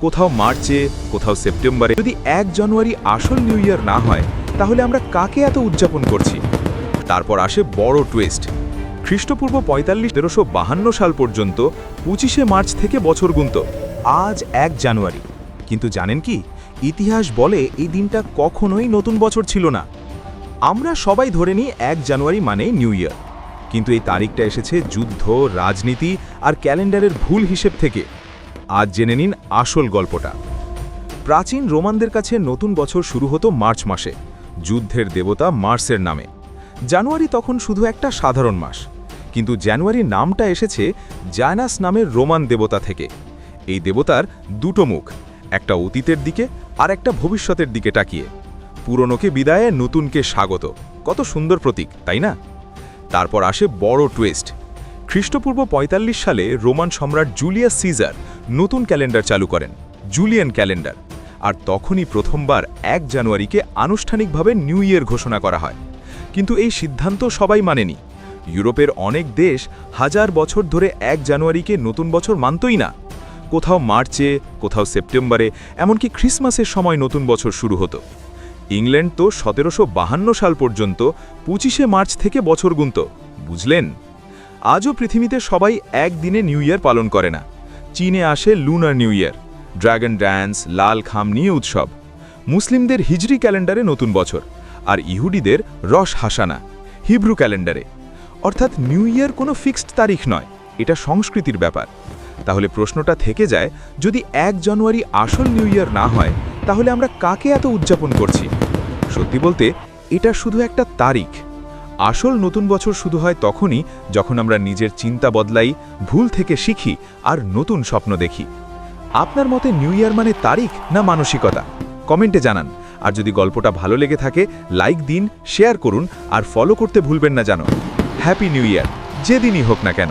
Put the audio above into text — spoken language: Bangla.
কোথাও মার্চে, কোথাও সেপ্টেম্বরে। যদি এক জানুয়ারি আসল নিউ ইয়ার না হয়, তাহলে আমরা কাকে এত উদযাপন করছি? তারপর আসে বড় টুইস্ট। খ্রিস্টপূর্ব পঁয়তাল্লিশ, তেরোশো বাহান্ন সাল পর্যন্ত পঁচিশে মার্চ থেকে বছর গুনত। আজ এক জানুয়ারি। কিন্তু জানেন কি, ইতিহাস বলে এই দিনটা কখনোই নতুন বছর ছিল না। আমরা সবাই ধরে নিই এক জানুয়ারি মানে নিউ ইয়ার। কিন্তু এই তারিখটা এসেছে যুদ্ধ, রাজনীতি আর ক্যালেন্ডারের ভুল হিসেব থেকে। আজ জেনে নিন আসল গল্পটা। প্রাচীন রোমানদের কাছে নতুন বছর শুরু হতো মার্চ মাসে, যুদ্ধের দেবতা মার্সের নামে। জানুয়ারি তখন শুধু একটা সাধারণ মাস, কিন্তু জানুয়ারি নামটা এসেছে জায়নাস নামের রোমান দেবতা থেকে। এই দেবতার দুটো মুখ, একটা অতীতের দিকে আর একটা ভবিষ্যতের দিকে তাকিয়ে। পুরনোকে বিদায়ে নতুনকে স্বাগত, কত সুন্দর প্রতীক, তাই না? তারপর আসে বড় টুইস্ট খ্রিস্টপূর্ব ৪৫ সালে রোমান সম্রাট জুলিয়াস সিজার নতুন ক্যালেন্ডার চালু করেন, জুলিয়ান ক্যালেন্ডার, আর তখনই প্রথমবার এক জানুয়ারিকে আনুষ্ঠানিকভাবে নিউ ইয়ার ঘোষণা করা হয়। কিন্তু এই সিদ্ধান্ত সবাই মানেনি। ইউরোপের অনেক দেশ হাজার বছর ধরে এক জানুয়ারিকে নতুন বছর মানতই না। কোথাও মার্চে, কোথাও সেপ্টেম্বরে, এমনকি ক্রিসমাসের সময় নতুন বছর শুরু হতো। ইংল্যান্ড তো সতেরোশো সাল পর্যন্ত পঁচিশে মার্চ থেকে বছর গুনত, বুঝলেন? আজও পৃথিবীতে সবাই একদিনে নিউ ইয়ার পালন করে না। চীনে আসে lunar new year dragon dance লাল খাম নিয়ে উৎসব। মুসলিমদের হিজরি ক্যালেন্ডারে নতুন বছর, আর ইহুডিদের রস হাসানা, হিব্রু ক্যালেন্ডারে। অর্থাৎ নিউ ইয়ার কোনো ফিক্সড তারিখ নয়, এটা সংস্কৃতির ব্যাপার। তাহলে প্রশ্নটা থেকে যায়, যদি এক জানুয়ারি আসল নিউ ইয়ার না হয়, তাহলে আমরা কাকে এত উদযাপন করছি? সত্যি বলতে, এটা শুধু একটা তারিখ। আসল নতুন বছর শুধু হয় তখনই যখন আমরা নিজের চিন্তা বদলাই, ভুল থেকে শিখি আর নতুন স্বপ্ন দেখি। আপনার মতে নিউ ইয়ার মানে তারিখ না মানসিকতা? কমেন্টে জানান। আর যদি গল্পটা ভালো লেগে থাকে, লাইক দিন, শেয়ার করুন আর ফলো করতে ভুলবেন না জানো। Happy new year. যেদিনই হোক না কেন।